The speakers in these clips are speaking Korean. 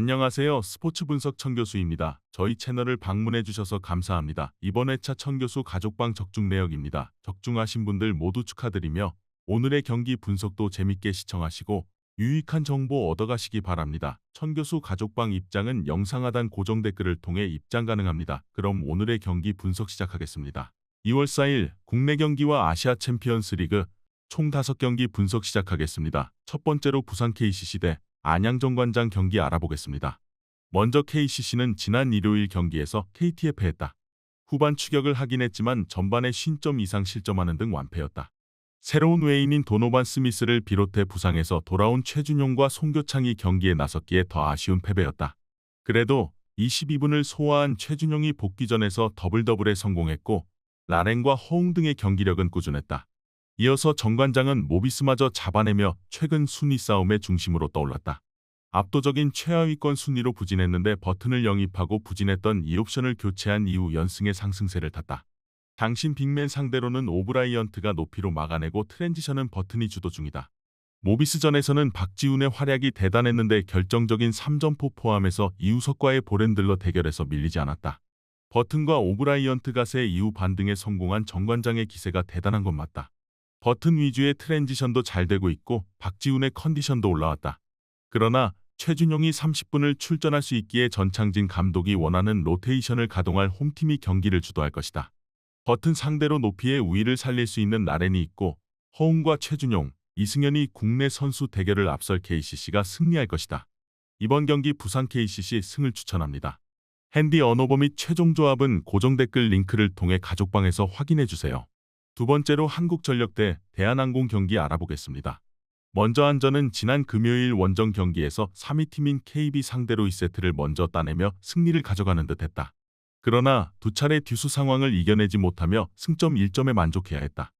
안녕하세요. 스포츠 분석 청 교수입니다. 저희 채널을 방문해 주셔서 감사합니다. 이번 회차 청 교수 가족방 적중 내역입니다. 적중하신 분들 모두 축하드리며 오늘의 경기 분석도 재밌게 시청하시고 유익한 정보 얻어가시기 바랍니다. 천 교수 가족방 입장은 영상 하단 고정 댓글을 통해 입장 가능합니다. 그럼 오늘의 경기 분석 시작하겠습니다. 2월 4일 국내 경기와 아시아 챔피언스 리그 총 5경기 분석 시작하겠습니다. 첫 번째로 부산 KCC 대 안양정관장 경기 알아보겠습니다. 먼저 KCC는 지난 일요일 경기에서 KT에 패했다. 후반 추격을 하긴 했지만 전반에 50점 이상 실점하는 등 완패였다. 새로운 외인인 도노반 스미스를 비롯해 부상에서 돌아온 최준용과 송교창이 경기에 나섰기에 더 아쉬운 패배였다. 그래도 22분을 소화한 최준용이 복귀전에서 더블더블에 성공했고 라렌과 허웅 등의 경기력은 꾸준했다. 이어서 정관장은 모비스마저 잡아내며 최근 순위 싸움의 중심으로 떠올랐다. 압도적인 최하위권 순위로 부진했는데 버튼을 영입하고 부진했던 이 옵션을 교체한 이후 연승의 상승세를 탔다. 당신 빅맨 상대로는 오브라이언트가 높이로 막아내고 트랜지션은 버튼이 주도 중이다. 모비스전에서는 박지훈의 활약이 대단했는데 결정적인 3점포 포함해서 이우석과의 볼핸들러 대결에서 밀리지 않았다. 버튼과 오브라이언트 가세 이후 반등에 성공한 정관장의 기세가 대단한 건 맞다. 버튼 위주의 트랜지션도 잘 되고 있고 박지훈의 컨디션도 올라왔다. 그러나 최준용이 30분을 출전할 수 있기에 전창진 감독이 원하는 로테이션을 가동할 홈팀이 경기를 주도할 것이다. 버튼 상대로 높이의 우위를 살릴 수 있는 나렌이 있고 허웅과 최준용, 이승현이 국내 선수 대결을 앞설 KCC가 승리할 것이다. 이번 경기 부산 KCC 승을 추천합니다. 핸디 언어버 및 최종 조합은 고정 댓글 링크를 통해 가족방에서 확인해 주세요. 두 번째로 한국전력 대 대한항공 경기 알아보겠습니다. 먼저 한전은 지난 금요일 원정 경기에서 3위 팀인 KB 상대로 2세트를 먼저 따내며 승리를 가져가는 듯했다. 그러나 두 차례 듀스 상황을 이겨내지 못하며 승점 1점에 만족해야 했다.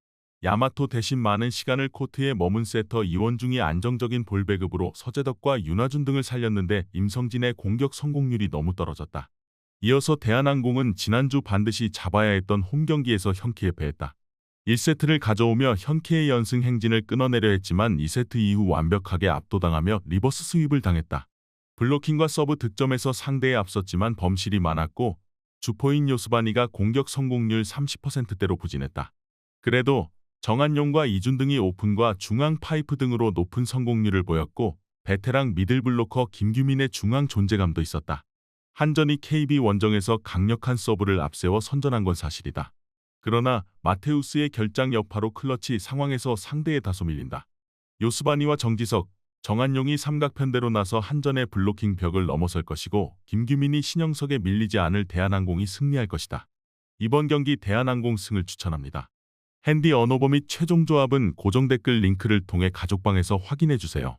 야마토 대신 많은 시간을 코트에 머문 세터 이원중이 안정적인 볼 배급으로 서재덕과 윤화준 등을 살렸는데 임성진의 공격 성공률이 너무 떨어졌다. 이어서 대한항공은 지난주 반드시 잡아야 했던 홈 경기에서 현키에 패했다. 1세트를 가져오며 현키의 연승 행진을 끊어내려 했지만 2세트 이후 완벽하게 압도당하며 리버스 스윕을 당했다. 블로킹과 서브 득점에서 상대에 앞섰지만 범실이 많았고 주포인 요스바니가 공격 성공률 30%대로 부진했다. 그래도 정한용과 이준 등이 오픈과 중앙 파이프 등으로 높은 성공률을 보였고 베테랑 미들블로커 김규민의 중앙 존재감도 있었다. 한전이 KB 원정에서 강력한 서브를 앞세워 선전한 건 사실이다. 그러나 마테우스의 결장 여파로 클러치 상황에서 상대에 다소 밀린다. 요스바니와 정지석, 정한용이 삼각편대로 나서 한전의 블로킹 벽을 넘어설 것이고 김규민이 신영석에 밀리지 않을 대한항공이 승리할 것이다. 이번 경기 대한항공 승을 추천합니다. 핸디 언어버 및 최종 조합은 고정 댓글 링크를 통해 가족방에서 확인해 주세요.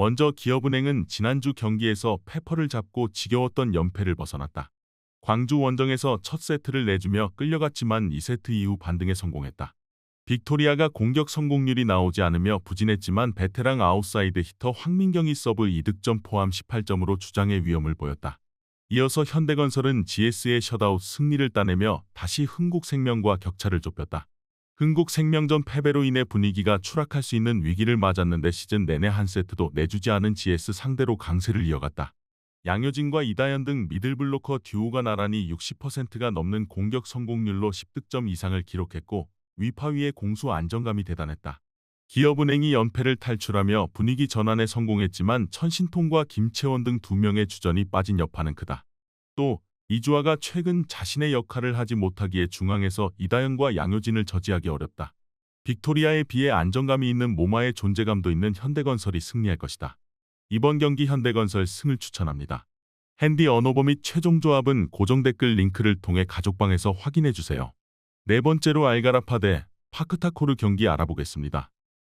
먼저 기업은행은 지난주 경기에서 페퍼를 잡고 지겨웠던 연패를 벗어났다. 광주 원정에서 첫 세트를 내주며 끌려갔지만 2세트 이후 반등에 성공했다. 빅토리아가 공격 성공률이 나오지 않으며 부진했지만 베테랑 아웃사이드 히터 황민경이 서브 2득점 포함 18점으로 주장의 위험을 보였다. 이어서 현대건설은 GS의 셧아웃 승리를 따내며 다시 흥국생명과 격차를 좁혔다. 흥국 생명전 패배로 인해 분위기가 추락할 수 있는 위기를 맞았는데 시즌 내내 한 세트도 내주지 않은 GS 상대로 강세를 이어갔다. 양효진과 이다현 등 미들블로커 듀오가 나란히 60%가 넘는 공격 성공률로 10득점 이상을 기록했고 위파 위의 공수 안정감이 대단했다. 기업은행이 연패를 탈출하며 분위기 전환에 성공했지만 천신통과 김채원 등 두 명의 주전이 빠진 여파는 크다. 또 이주아가 최근 자신의 역할을 하지 못하기에 중앙에서 이다현과 양효진을 저지하기 어렵다. 빅토리아에 비해 안정감이 있는 모마의 존재감도 있는 현대건설이 승리할 것이다. 이번 경기 현대건설 승을 추천합니다. 핸디 언어버 및 최종 조합은 고정 댓글 링크를 통해 가족방에서 확인해 주세요. 네 번째로 알가라파 대 파크타코르 경기 알아보겠습니다.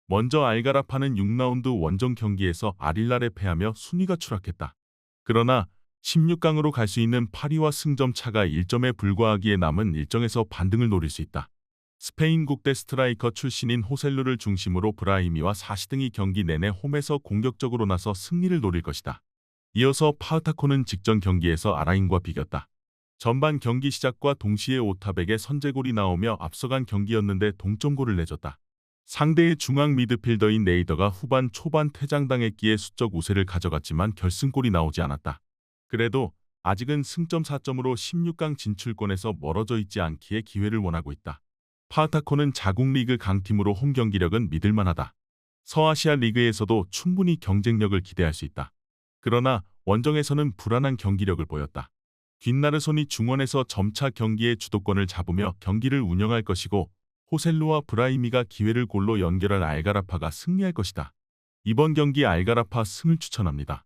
먼저 알가라파는 6라운드 원정 경기에서 아릴라에 패하며 순위가 추락했다. 그러나 16강으로 갈 수 있는 파리와 승점 차가 1점에 불과하기에 남은 일정에서 반등을 노릴 수 있다. 스페인 국대 스트라이커 출신인 호셀루를 중심으로 브라이미와 사시등이 경기 내내 홈에서 공격적으로 나서 승리를 노릴 것이다. 이어서 파우타코는 직전 경기에서 아라인과 비겼다. 전반 경기 시작과 동시에 오타백의 선제골이 나오며 앞서간 경기였는데 동점골을 내줬다. 상대의 중앙 미드필더인 네이더가 후반 초반 퇴장당했기에 수적 우세를 가져갔지만 결승골이 나오지 않았다. 그래도 아직은 승점 4점으로 16강 진출권에서 멀어져 있지 않기에 기회를 원하고 있다. 파타코는 자국 리그 강팀으로 홈 경기력은 믿을만하다. 서아시아 리그에서도 충분히 경쟁력을 기대할 수 있다. 그러나 원정에서는 불안한 경기력을 보였다. 뒷나르손이 중원에서 점차 경기의 주도권을 잡으며 경기를 운영할 것이고 호셀루와 브라이미가 기회를 골로 연결할 알가라파가 승리할 것이다. 이번 경기 알가라파 승을 추천합니다.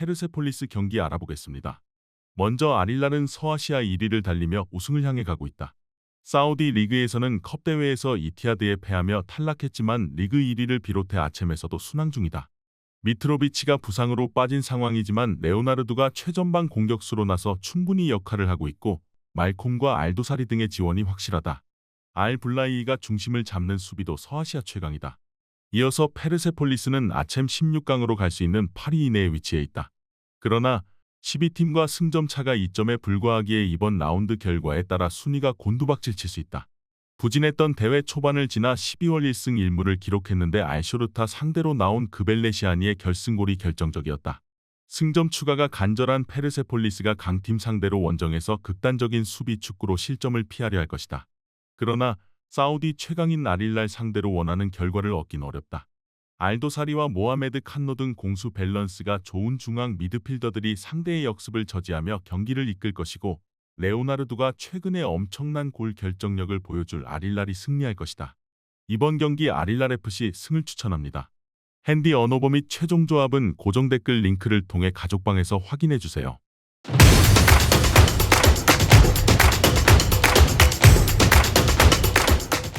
페르세폴리스 경기 알아보겠습니다. 먼저 아릴랄은 서아시아 1위를 달리며 우승을 향해 가고 있다. 사우디 리그에서는 컵 대회에서 이티하드에 패하며 탈락했지만 리그 1위를 비롯해 아챔에서도 순항 중이다. 미트로비치가 부상으로 빠진 상황이지만 레오나르두가 최전방 공격수로 나서 충분히 역할을 하고 있고 말콤과 알도사리 등의 지원이 확실하다. 알 블라이가 중심을 잡는 수비도 서아시아 최강이다. 이어서 페르세폴리스는 아챔 16강으로 갈 수 있는 8위 이내에 위치해 있다. 그러나 12팀과 승점 차가 2점에 불과하기에 이번 라운드 결과에 따라 순위가 곤두박질 칠 수 있다. 부진했던 대회 초반을 지나 12월 1승 1무를 기록했는데 알쇼르타 상대로 나온 그벨레시아니의 결승골이 결정적이었다. 승점 추가가 간절한 페르세폴리스가 강팀 상대로 원정에서 극단적인 수비 축구로 실점을 피하려 할 것이다. 그러나 사우디 최강인 나릴랄 상대로 원하는 결과를 얻긴 어렵다. 알도사리와 모하메드 칸노 등 공수 밸런스가 좋은 중앙 미드필더들이 상대의 역습을 저지하며 경기를 이끌 것이고 레오나르두가 최근에 엄청난 골 결정력을 보여줄 아릴랄이 승리할 것이다. 이번 경기 아릴랄 FC 승을 추천합니다. 핸디 언어버 및 최종 조합은 고정 댓글 링크를 통해 가족방에서 확인해 주세요.